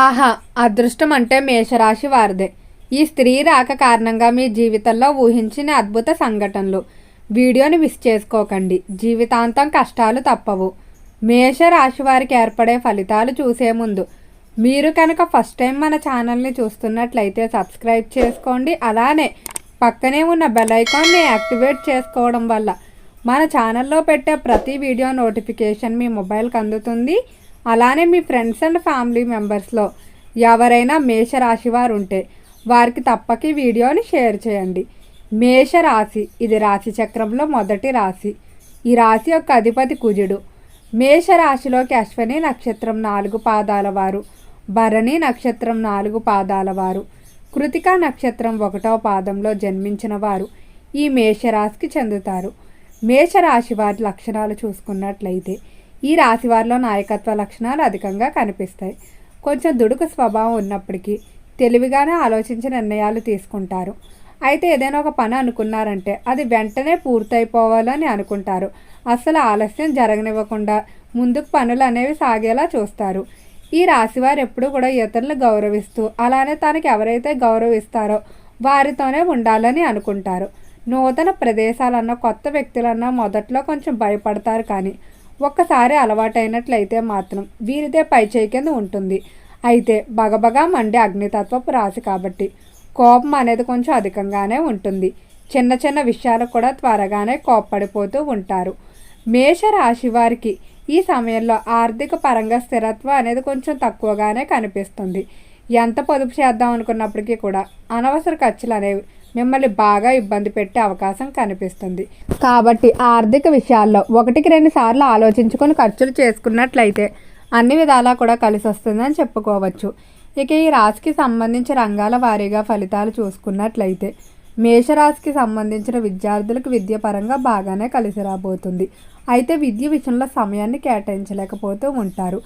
ఆహా అదృష్టం అంటే మేషరాశి వారిదే. ఈ స్త్రీ రాక కారణంగా మీ జీవితంలో ఊహించిన అద్భుత సంఘటనలు. వీడియోని మిస్ చేసుకోకండి. జీవితాంతం కష్టాలు తప్పవు. మేషరాశి వారికి ఏర్పడే ఫలితాలు చూసే ముందు మీరు కనుక ఫస్ట్ టైం మన ఛానల్ని చూస్తున్నట్లయితే సబ్స్క్రైబ్ చేసుకోండి. అలానే పక్కనే ఉన్న బెల్ ఐకాన్ని యాక్టివేట్ చేసుకోవడం వల్ల మన ఛానల్లో పెట్టే ప్రతి వీడియో నోటిఫికేషన్ మీ మొబైల్కి అందుతుంది. అలానే మీ ఫ్రెండ్స్ అండ్ ఫ్యామిలీ మెంబర్స్లో ఎవరైనా మేషరాశి వారు ఉంటే వారికి తప్పక ఈ వీడియోని షేర్ చేయండి. మేషరాశి ఇది రాశి చక్రంలో మొదటి రాశి. ఈ రాశి యొక్క అధిపతి కుజుడు. మేషరాశిలోకి అశ్వని నక్షత్రం నాలుగు పాదాల వారు. భరణి నక్షత్రం నాలుగు పాదాల వారు. కృతికా నక్షత్రం ఒకటో పాదంలో జన్మించిన వారు ఈ మేషరాశికి చెందుతారు. మేషరాశి వారి లక్షణాలు చూసుకున్నట్లయితే ఈ రాశి వారిలో నాయకత్వ లక్షణాలు అధికంగా కనిపిస్తాయి. కొంచెం దుడుకు స్వభావం ఉన్నప్పటికీ తెలివిగానే ఆలోచించి నిర్ణయాలు తీసుకుంటారు. అయితే ఏదైనా ఒక పని అనుకున్నారంటే అది వెంటనే పూర్తయిపోవాలని అనుకుంటారు. అసలు ఆలస్యం జరగనివ్వకుండా ముందుకు పనులు అనేవి సాగేలా చూస్తారు. ఈ రాశివారు ఎప్పుడు కూడా ఇతరులను గౌరవిస్తూ అలానే తనకి ఎవరైతే గౌరవిస్తారో వారితోనే ఉండాలని అనుకుంటారు. నూతన ప్రదేశాలన్నా కొత్త వ్యక్తులన్నా మొదట్లో కొంచెం భయపడతారు కానీ ఒక్కసారి అలవాటైనట్లయితే మాత్రం వీరిదే పైచేయి కింద ఉంటుంది. అయితే బగబగా మండే అగ్నితత్వపు రాశి కాబట్టి కోపం అనేది కొంచెం అధికంగానే ఉంటుంది. చిన్న చిన్న విషయాలకు కూడా త్వరగానే కోప్పడిపోతూ ఉంటారు. మేషరాశి వారికి ఈ సమయంలో ఆర్థిక పరంగా స్థిరత్వం అనేది కొంచెం తక్కువగానే కనిపిస్తుంది. ఎంత పొదుపు చేద్దాం అనుకున్నప్పటికీ కూడా అనవసర ఖర్చులు అనేవి మిమ్మల్ని బాగా ఇబ్బంది పెట్టే అవకాశం కనిపిస్తుంది. కాబట్టి ఆర్థిక విషయాల్లో ఒకటికి రెండు సార్లు ఆలోచించుకొని ఖర్చులు చేసుకున్నట్లయితే అన్ని విధాలా కూడా కలిసి వస్తుందని చెప్పుకోవచ్చు. ఇక ఈ రాశికి సంబంధించి రంగాల వారీగా ఫలితాలు చూసుకున్నట్లయితే మేషరాశికి సంబంధించిన విద్యార్థులకు విద్యపరంగా బాగానే కలిసి రాబోతుంది. అయితే విద్య విషయంలో సమయాన్ని కేటాయించలేకపోతూ ఉంటారు.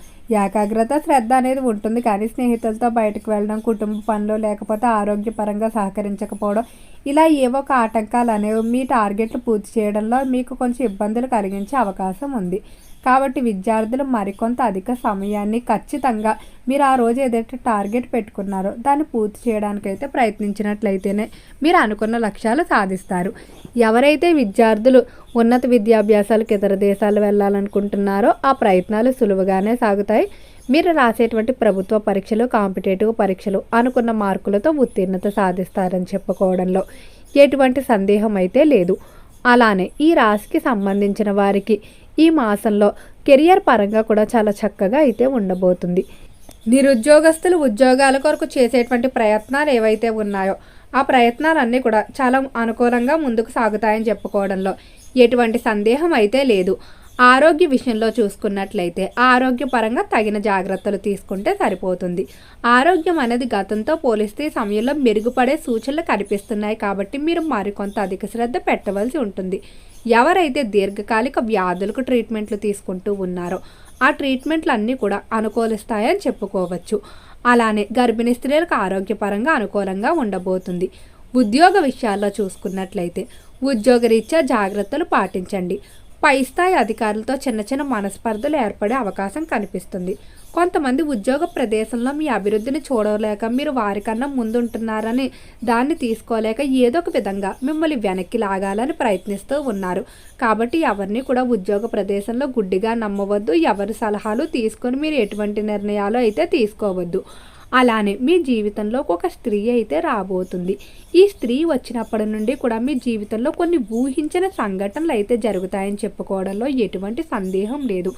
ఏకాగ్రత శ్రద్ధ అనేది ఉంటుంది కానీ స్నేహితులతో బయటకు వెళ్ళడం కుటుంబ పనులు లేకపోతే ఆరోగ్యపరంగా సహకరించకపోవడం ఇలా ఏవో ఒక ఆటంకాలు అనేవి మీ టార్గెట్లు పూర్తి చేయడంలో మీకు కొంచెం ఇబ్బందులు కలిగించే అవకాశం ఉంది. కాబట్టి విద్యార్థులు మరికొంత అధిక సమయాన్ని ఖచ్చితంగా మీరు ఆ రోజు ఏదైతే టార్గెట్ పెట్టుకున్నారో దాన్ని పూర్తి చేయడానికైతే ప్రయత్నించినట్లయితేనే మీరు అనుకున్న లక్ష్యాలు సాధిస్తారు. ఎవరైతే విద్యార్థులు ఉన్నత విద్యాభ్యాసాలకు ఇతర దేశాలు వెళ్ళాలనుకుంటున్నారో ఆ ప్రయత్నాలు సులువుగానే సాగుతాయి. మీరు రాసేటువంటి ప్రభుత్వ పరీక్షలు కాంపిటేటివ్ పరీక్షలు అనుకున్న మార్కులతో ఉత్తీర్ణత సాధిస్తారని చెప్పుకోవడంలో ఎటువంటి సందేహం అయితే లేదు. అలానే ఈ రాశికి సంబంధించిన వారికి ఈ మాసంలో కెరియర్ పరంగా కూడా చాలా చక్కగా అయితే ఉండబోతుంది. నిరుద్యోగస్తులు ఉద్యోగాల కొరకు చేసేటువంటి ప్రయత్నాలు ఏవైతే ఉన్నాయో ఆ ప్రయత్నాలన్నీ కూడా చాలా అనుకూలంగా ముందుకు సాగుతాయని చెప్పుకోవడంలో ఎటువంటి సందేహం అయితే లేదు. ఆరోగ్య విషయంలో చూసుకున్నట్లయితే ఆరోగ్యపరంగా తగిన జాగ్రత్తలు తీసుకుంటే సరిపోతుంది. ఆరోగ్యం అనేది గతంతో పోలిస్తే సమయంలో మెరుగుపడే సూచనలు కనిపిస్తున్నాయి కాబట్టి మీరు మరికొంత అధిక శ్రద్ధ పెట్టవలసి ఉంటుంది. ఎవరైతే దీర్ఘకాలిక వ్యాధులకు ట్రీట్మెంట్లు తీసుకుంటూ ఉన్నారో ఆ ట్రీట్మెంట్లు అన్నీ కూడా అనుకూలిస్తాయని చెప్పుకోవచ్చు. అలానే గర్భిణీ స్త్రీలకు ఆరోగ్యపరంగా అనుకూలంగా ఉండబోతుంది. ఉద్యోగ విషయాల్లో చూసుకున్నట్లయితే ఉద్యోగరీత్యా జాగ్రత్తలు పాటించండి. పై స్థాయి అధికారులతో చిన్న చిన్న మనస్పర్ధలు ఏర్పడే అవకాశం కనిపిస్తుంది. కొంతమంది ఉద్యోగ ప్రదేశంలో మీ అభివృద్ధిని చూడలేక మీరు వారికన్నా ముందుంటున్నారని దాన్ని తీసుకోలేక ఏదో ఒక విధంగా మిమ్మల్ని వెనక్కి లాగాలని ప్రయత్నిస్తూ ఉన్నారు. కాబట్టి ఎవరిని కూడా ఉద్యోగ ప్రదేశంలో గుడ్డిగా నమ్మవద్దు. ఎవరి సలహాలు తీసుకొని మీరు ఎటువంటి నిర్ణయాలు అయితే తీసుకోవద్దు. అలానే మీ జీవితంలో ఒక స్త్రీ అయితే రాబోతుంది. ఈ స్త్రీ వచ్చినప్పటి నుండి కూడా మీ జీవితంలో కొన్ని ఊహించిన సంఘటనలు అయితే జరుగుతాయని చెప్పుకోవడంలో ఎటువంటి సందేహం లేదు.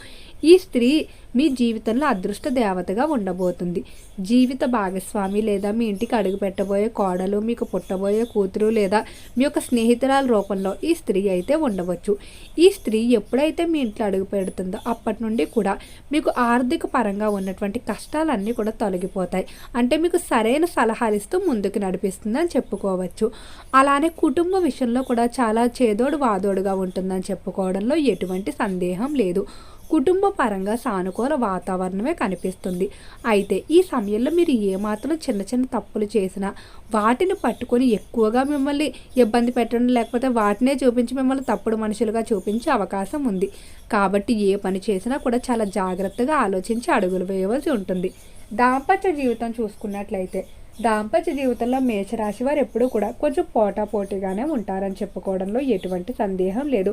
ఈ స్త్రీ మీ జీవితంలో అదృష్ట దేవతగా ఉండబోతుంది. జీవిత భాగస్వామి లేదా మీ ఇంటికి అడుగు పెట్టబోయే కోడలు మీకు పుట్టబోయే కూతురు లేదా మీ యొక్క స్నేహితురాల రూపంలో ఈ స్త్రీ అయితే ఉండవచ్చు. ఈ స్త్రీ ఎప్పుడైతే మీ ఇంట్లో అడుగు పెడుతుందో అప్పటి నుండి కూడా మీకు ఆర్థిక పరంగా ఉన్నటువంటి కష్టాలన్నీ కూడా తొలగిపోతాయి. అంటే మీకు సరైన సలహాలు ఇస్తూ ముందుకు నడిపిస్తుందని చెప్పుకోవచ్చు. అలానే కుటుంబ విషయంలో కూడా చాలా చేదోడు వాదోడుగా ఉంటుందని చెప్పుకోవడంలో ఎటువంటి సందేహం లేదు. కుటుంబ పరంగా సానుకూల వాతావరణమే కనిపిస్తుంది. అయితే ఈ సమయంలో మీరు ఏమాత్రం చిన్న చిన్న తప్పులు చేసినా వాటిని పట్టుకొని ఎక్కువగా మిమ్మల్ని ఇబ్బంది పెట్టడం లేకపోతే వాటినే చూపించి మిమ్మల్ని తప్పుడు మనుషులుగా చూపించే అవకాశం ఉంది. కాబట్టి ఏ పని చేసినా కూడా చాలా జాగ్రత్తగా ఆలోచించి అడుగులు వేయవలసి ఉంటుంది. దాంపత్య జీవితం చూసుకున్నట్లయితే దాంపత్య జీవితంలో మేషరాశి వారు ఎప్పుడూ కూడా కొంచెం పోటాపోటీగానే ఉంటారని చెప్పుకోవడంలో ఎటువంటి సందేహం లేదు.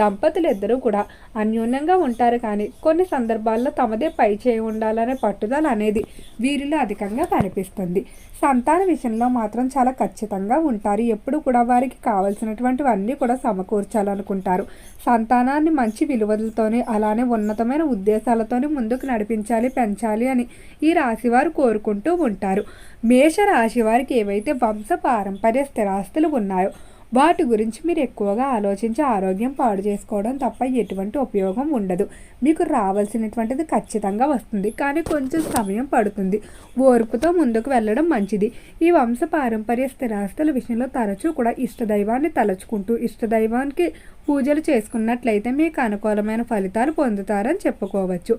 దంపతులు ఇద్దరూ కూడా అన్యోన్యంగా ఉంటారు కానీ కొన్ని సందర్భాల్లో తమదే పై చేయి ఉండాలనే పట్టుదల అనేది వీరిలో అధికంగా కనిపిస్తుంది. సంతాన విషయంలో మాత్రం చాలా ఖచ్చితంగా ఉంటారు. ఎప్పుడు కూడా వారికి కావలసినటువంటివన్నీ కూడా సమకూర్చాలనుకుంటారు. సంతానాన్ని మంచి విలువలతోనే అలానే ఉన్నతమైన ఉద్దేశాలతోనే ముందుకు నడిపించాలి పెంచాలి అని ఈ రాశివారు కోరుకుంటూ ఉంటారు. మేష రాశి వారికి ఏవైతే వంశ పారంపర్య స్థిరాస్తులు ఉన్నాయో వాటి గురించి మీరు ఎక్కువగా ఆలోచించి ఆరోగ్యం పాడు చేసుకోవడం తప్ప ఎటువంటి ఉపయోగం ఉండదు. మీకు రావాల్సినటువంటిది ఖచ్చితంగా వస్తుంది. కానీ కొంచెం సమయం పడుతుంది. ఓర్పుతో ముందుకు వెళ్ళడం మంచిది. ఈ వంశ పారంపర్య స్థిరాస్తుల విషయంలో తరచూ కూడా ఇష్టదైవాన్ని తలుచుకుంటూ ఇష్టదైవానికి పూజలు చేసుకున్నట్లయితే మీకు అనుకూలమైన ఫలితాలు పొందుతారని చెప్పుకోవచ్చు.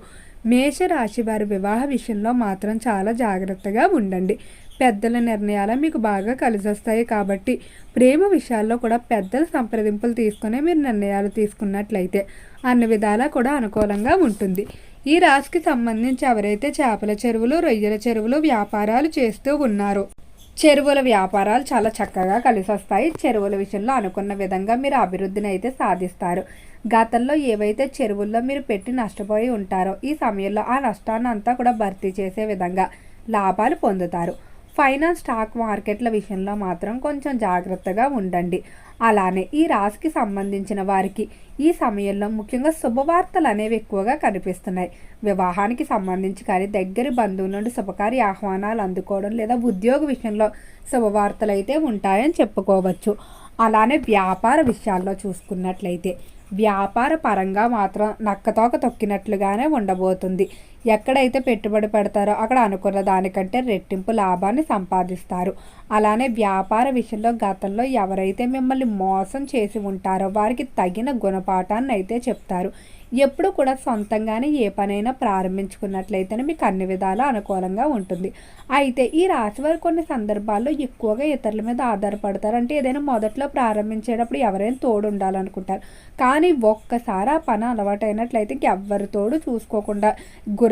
మేషరాశి వారి వివాహ విషయంలో మాత్రం చాలా జాగ్రత్తగా ఉండండి. పెద్దల నిర్ణయాలు మీకు బాగా కలిసొస్తాయి కాబట్టి ప్రేమ విషయాల్లో కూడా పెద్దల సంప్రదింపులు తీసుకునే మీరు నిర్ణయాలు తీసుకున్నట్లయితే అన్ని విధాలా కూడా అనుకూలంగా ఉంటుంది. ఈ రాశికి సంబంధించి ఎవరైతే చేపల చెరువులు రొయ్యల చెరువులు వ్యాపారాలు చేస్తూ ఉన్నారో చెరువుల వ్యాపారాలు చాలా చక్కగా కలిసి వస్తాయి చెరువుల విషయంలో అనుకున్న విధంగా మీరు అభివృద్ధిని అయితే సాధిస్తారు. గతంలో ఏవైతే చెరువుల్లో మీరు పెట్టి నష్టపోయి ఉంటారో ఈ సమయంలో ఆ నష్టాన్ని అంతా కూడా భర్తీ చేసే విధంగా లాభాలు పొందుతారు. ఫైనాన్స్ స్టాక్ మార్కెట్ల విషయంలో మాత్రం కొంచెం జాగ్రత్తగా ఉండండి. అలానే ఈ రాశికి సంబంధించిన వారికి ఈ సమయంలో ముఖ్యంగా శుభవార్తలు అనేవి ఎక్కువగా కనిపిస్తున్నాయి. వివాహానికి సంబంధించి కానీ దగ్గరి బంధువుల నుండి శుభకార్య ఆహ్వానాలు అందుకోవడం లేదా ఉద్యోగ విషయంలో శుభవార్తలు అయితే ఉంటాయని చెప్పుకోవచ్చు. అలానే వ్యాపార విషయాల్లో చూసుకున్నట్లయితే వ్యాపార పరంగా మాత్రం నక్కతోక తొక్కినట్లుగానే ఉండబోతుంది. ఎక్కడైతే పెట్టుబడి పెడతారో అక్కడ అనుకున్న దానికంటే రెట్టింపు లాభాన్ని సంపాదిస్తారు. అలానే వ్యాపార విషయంలో గతంలో ఎవరైతే మిమ్మల్ని మోసం చేసి ఉంటారో వారికి తగిన గుణపాఠాన్ని అయితే చెప్తారు. ఎప్పుడు కూడా సొంతంగానే ఏ పనైనా ప్రారంభించుకున్నట్లయితేనే మీకు అన్ని విధాలా అనుకూలంగా ఉంటుంది. అయితే ఈ రాశి వారు కొన్ని సందర్భాల్లో ఎక్కువగా ఇతరుల మీద ఆధారపడతారు. అంటే ఏదైనా మొదట్లో ప్రారంభించేటప్పుడు ఎవరైనా తోడు ఉండాలనుకుంటారు. కానీ ఒక్కసారి ఆ పని అలవాటైనట్లయితే ఎవ్వరి తోడు చూసుకోకుండా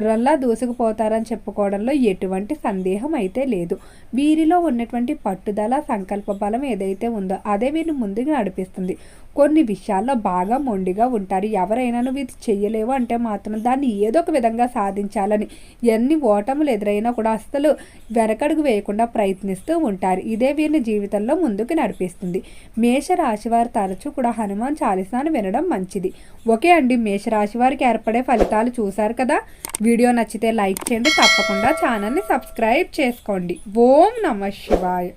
గుర్రంలా దూసుకుపోతారని చెప్పుకోవడంలో ఎటువంటి సందేహం అయితే లేదు. వీరిలో ఉన్నటువంటి పట్టుదల సంకల్ప బలం ఏదైతే ఉందో అదే వీరిని ముందుకు నడిపిస్తుంది. కొన్ని విషయాల్లో బాగా మొండిగా ఉంటారు. ఎవరైనా నువ్వు ఇది చెయ్యలేవు అంటే మాత్రం దాన్ని ఏదో ఒక విధంగా సాధించాలని. ఎన్ని ఓటములు ఎదురైనా కూడా అస్సలు వెనకడుగు వేయకుండా ప్రయత్నిస్తూ ఉంటారు. ఇదే వీరిని జీవితంలో ముందుకు నడిపిస్తుంది. మేషరాశి వారు తరచూ కూడా హనుమాన్ చాలీసాను వినడం మంచిది. ఓకే అండి మేషరాశి వారికి ఏర్పడే ఫలితాలు చూశారు కదా? వీడియో నచ్చితే లైక్ చేయండి. తప్పకుండా ఛానల్ని సబ్స్క్రైబ్ చేసుకోండి. ఓం నమ శివాయ.